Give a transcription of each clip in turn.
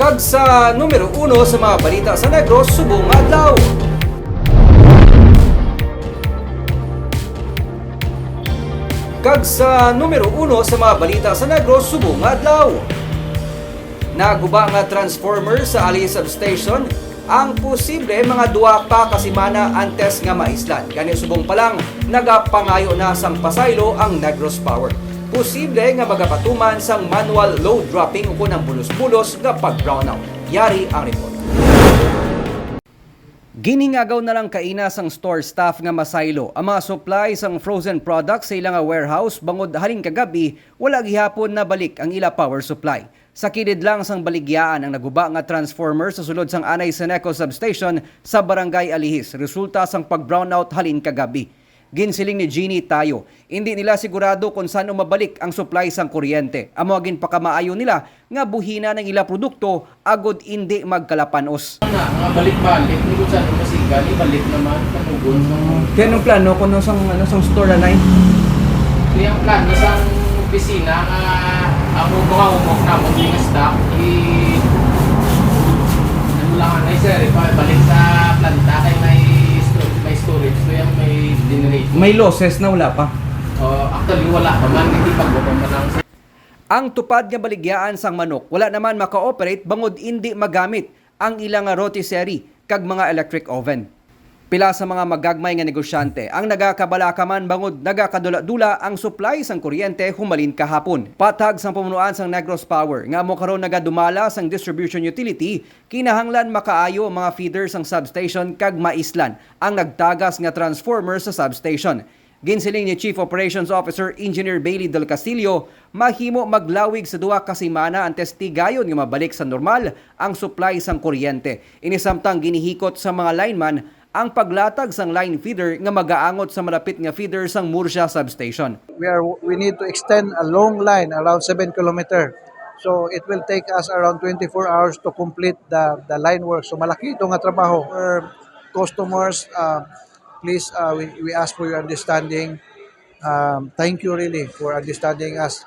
Kag sa numero uno sa mga balita sa Negros, subong adlaw. Kag sa numero uno sa mga balita sa Negros, subong adlaw. Naguba nga transformer sa Ali Substation ang posible mga duwa pa kasimana antes nga maislan. Kani subong pa lang nagapangayo na sang pasaylo ang Negros Power. Posible nga magapatuman sang manual load dropping o kunang bulos-bulos nga pag brownout. Yari ang report. Giningagaw na lang kaina sang store staff nga masaylo ang mga supply sang frozen products sa ilang warehouse bangod haling kagabi wala gihapon na balik ang ila power supply. Sa kilid lang sang baligyaan ang naguba nga transformer sa sulod sang Anay Seneco substation sa Barangay Alihis resulta sang pag-brownout halin kagabi. Ginsiling ni Jeannie tayo, hindi nila sigurado kung saan umabalik ang supply sang kuryente. Amo agin pakamaayo nila nga buhina ng ila produkto agod hindi magkalapanos. na, mga balik-balik, hindi ko saan kasi gali, balik naman, kanugon. Kaya anong plano kung sang, ano, sang store na Ito yung plan, isang opisina nga ang mga umok na mo May losses na wala pa. Oh, actually, wala pa man, hindi pa man ang Ang tupad nga baligyan sang manok wala naman maka-operate bangod hindi magamit ang ilang nga rotisserie kag mga electric oven. Pila sa mga magagmay nga negosyante ang nagakabalakaman bangod nagakadula-dula ang supply sang kuryente humalin kahapon. Patag sang pamunuan sang Negros Power nga mo karon nagadumala sang distribution utility kinahanglan makaayo ang mga feeders sang substation kag maislan ang nagtagas nga transformer sa substation. Ginsiling ni Chief Operations Officer Engineer Bailey Del Castillo, mahimo maglawig sa duwa ka semana ang testigayon nga mabalik sa normal ang supply sang kuryente. Inisamtang ginihikot sa mga lineman ang paglatag sang line feeder nga magaangot sa malapit nga feeder sang Murcia substation. we are we need to extend a long line around 7 kilometer. So it will take us around 24 hours to complete the the line work. So malaki ito nga trabaho. For customers, uh, please uh, we, we ask for your understanding. Um, thank you really for understanding us.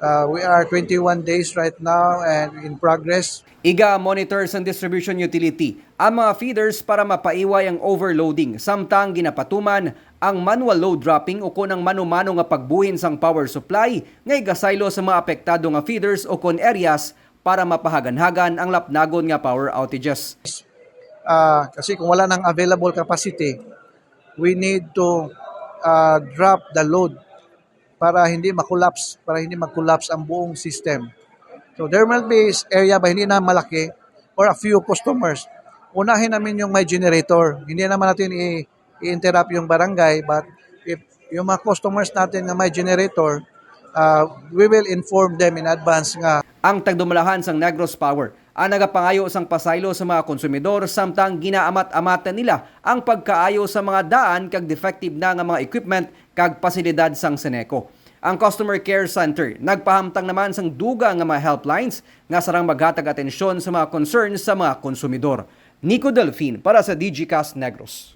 Uh, we are 21 days right now and in progress. Iga monitor sa distribution utility ang mga feeders para mapaiway ang overloading samtang ginapatuman ang manual load dropping o kunang mano-mano nga pagbuhin sang power supply nga igasaylo sa mga apektado nga feeders o kon areas para mapahaganhagan ang lapnagon nga power outages. uh, kasi kung wala ng available capacity, we need to uh, drop the load para hindi makollapse, para hindi mag-collapse ang buong system. So there will be area ba hindi na malaki or a few customers. Unahin namin yung may generator. Hindi naman natin i-interrupt yung barangay but if yung mga customers natin na may generator, uh, we will inform them in advance nga Ang tagdumalahan sang Negros Power ang nagapangayo sang pasaylo sa mga konsumidor samtang ginaamat-amatan nila ang pagkaayo sa mga daan kag defective na nga mga equipment kag pasilidad sang Seneco. Ang Customer Care Center nagpahamtang naman sang duga nga mga helplines nga sarang maghatag atensyon sa mga concerns sa mga konsumidor. Nico Delfin para sa DGCast Negros.